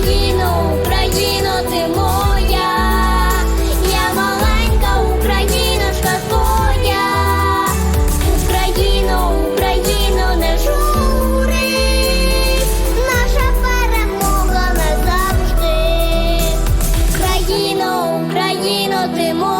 Україно, Україно, ти моя, я маленька Україночка твоя, Україно, Україно, не журись, наша перемога назавжди, Україно, Україно, ти моя.